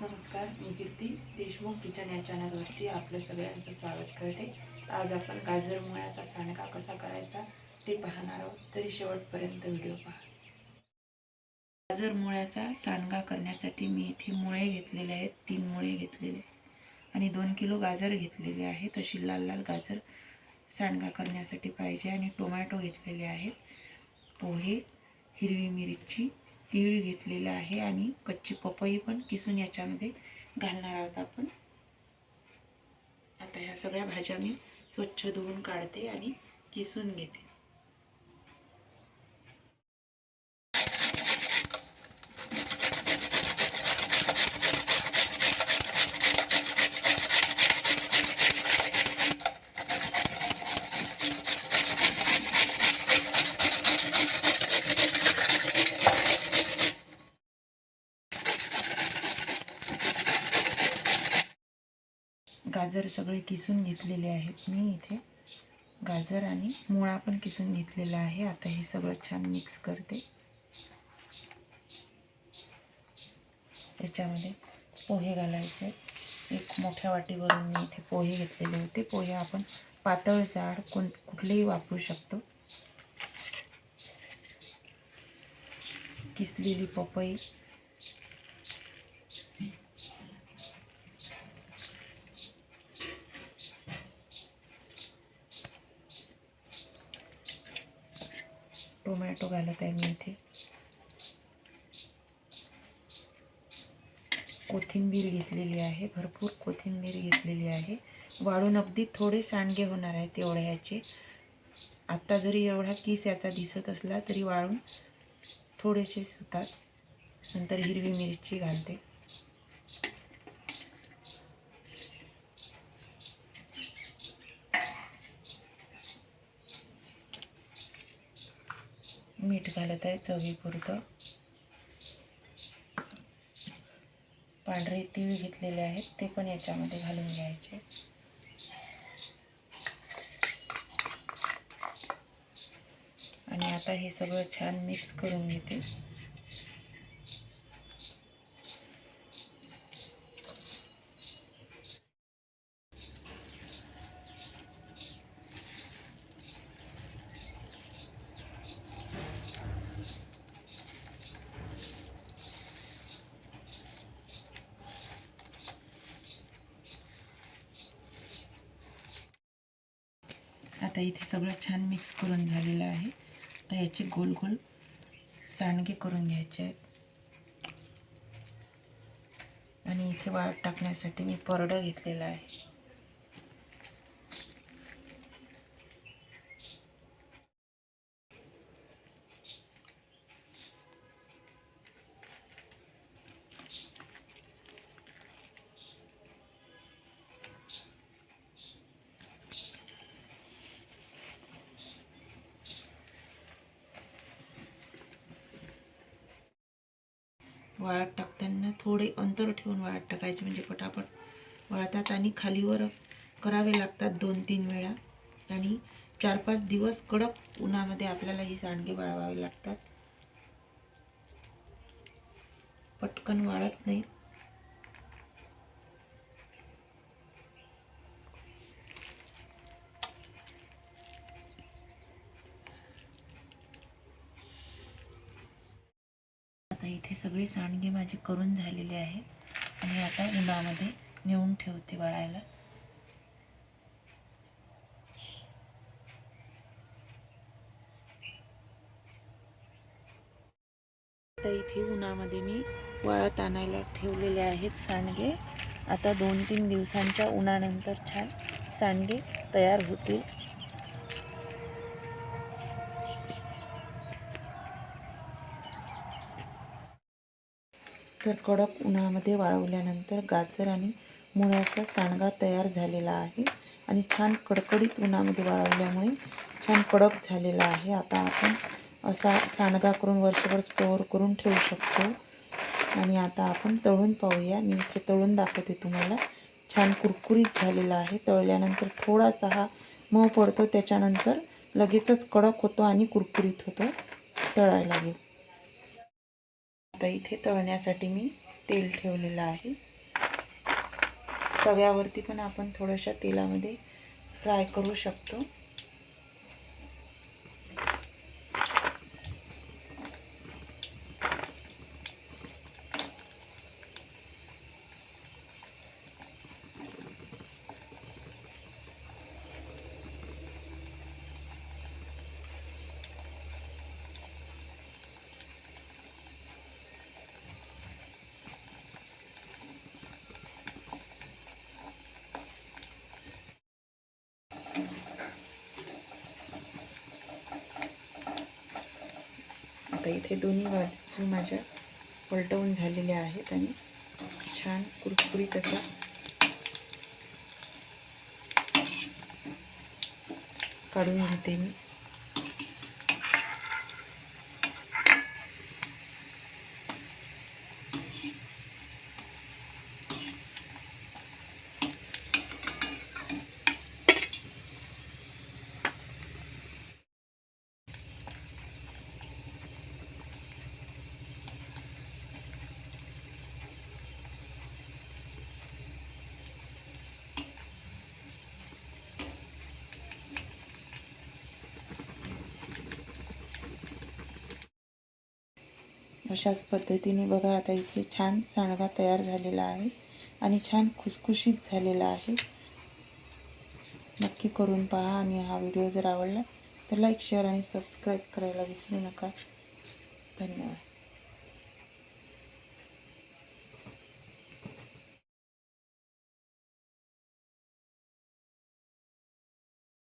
नमस्कार मी कीर्ती देशमुख किचन या चॅनलवरती आपलं सगळ्यांचं स्वागत करते. आज आपण गाजर मुळ्याचा सांडगा कसा करायचा ते पाहणार आहोत. तरी शेवटपर्यंत व्हिडिओ पहा. गाजर मुळ्याचा सांडगा करण्यासाठी मी इथे मुळे घेतलेले आहेत. तीन मुळे घेतलेले. आणि दोन किलो गाजर घेतलेले आहेत. अशी लाल लाल गाजर सांडगा करण्यासाठी पाहिजे. आणि टोमॅटो घेतलेले आहेत. पोहे हिरवी मिरची तीळ घेतलेला आहे आणि कच्ची पपई पण किसून याच्यामध्ये घालणार आहोत आपण. आता ह्या सगळ्या भाज्या मी स्वच्छ धुवून काढते आणि किसून घेते. गाजर सगळे किसून घेतलेले आहेत. मी इथे गाजर आणि मुळा पण किसून घेतलेला आहे. आता हे सगळं छान मिक्स करते. त्याच्यामध्ये पोहे घालायचे. एक मोठ्या वाटीवरून मी इथे पोहे घेतलेले होते. पोहे आपण पातळ जाड कोण कुठलेही वापरू शकतो. किसलेली पपई टोमॅटो घालत आहे मी इथे. कोथिंबीर घेतलेली आहे भरपूर कोथिंबीर घेतलेली आहे. वाळून अगदी थोडे सांडगे होणार आहेत एवढ्या ह्याचे आत्ता जरी एवढा किस याचा दिसत असला तरी वाळून थोडेसे सुतात. नंतर हिरवी मिरची घालते. मीठ घालत आहे चवीपुरतं. पांढरे तीळ घेतलेले आहेत ते पण याच्यामध्ये घालून घ्यायचे. आणि आता हे सगळं छान मिक्स करून घेते. आता इथे सगळं छान मिक्स करून झालेलं आहे. तर याचे गोल गोल सांडगे करून घ्यायचे आहेत. आणि इथे वाळ टाकण्यासाठी मी परडं घेतलेलं आहे. वाळत टाकताना थोडे अंतर ठेवून वाळत टाकायचे म्हणजे पटापट वाळतात आणि खालीवर करावे लागतात दोन तीन वेळा. आणि चार पाच दिवस कडक उन्हामध्ये आपल्याला ही सांडगे वाळवावे लागतात. पटकन वाळत नाही आता इथे सगळे सांडगे माझे करून झालेले आहेत. आणि आता उन्हामध्ये नेऊन ठेवते वळायला. आता इथे उन्हामध्ये मी वाळत आणायला ठेवलेले आहेत सांडगे. आता दोन तीन दिवसांच्या उन्हानंतर छान सांडगे तयार होतील. तर कडक उन्हामध्ये वाळवल्यानंतर गाजर आणि मुळ्याचा सांडगा तयार झालेला आहे आणि छान कडकडीत उन्हामध्ये वाळवल्यामुळे छान कडक झालेला आहे. आता आपण असा सांडगा करून वर्षभर स्टोअर करून ठेवू शकतो. आणि आता आपण तळून पाहूया. मी इथे तळून दाखवते तुम्हाला. छान कुरकुरीत झालेला आहे. तळल्यानंतर थोडासा हा मऊ पडतो. त्याच्यानंतर लगेचच कडक होतो आणि कुरकुरीत होतो. तळायला घेऊ आता इथे तळण्यासाठी मी तेल ठेवलेलं आहे. तव्यावरती पण आपण थोड्याशा तेलामध्ये फ्राय करू शकतो. आता इथे दोन्ही बाजू माझ्या पलटवून झालेल्या आहेत आणि छान कुरकुरीत असा काढून घेते मी. अशाच पद्धतीने बघा आता इथे छान सांडगा तयार झालेला आहे आणि छान खुसखुशीत झालेला आहे. नक्की करून पहा आणि हा व्हिडिओ जर आवडला तर लाईक शेअर आणि सबस्क्राईब करायला विसरू नका. धन्यवाद.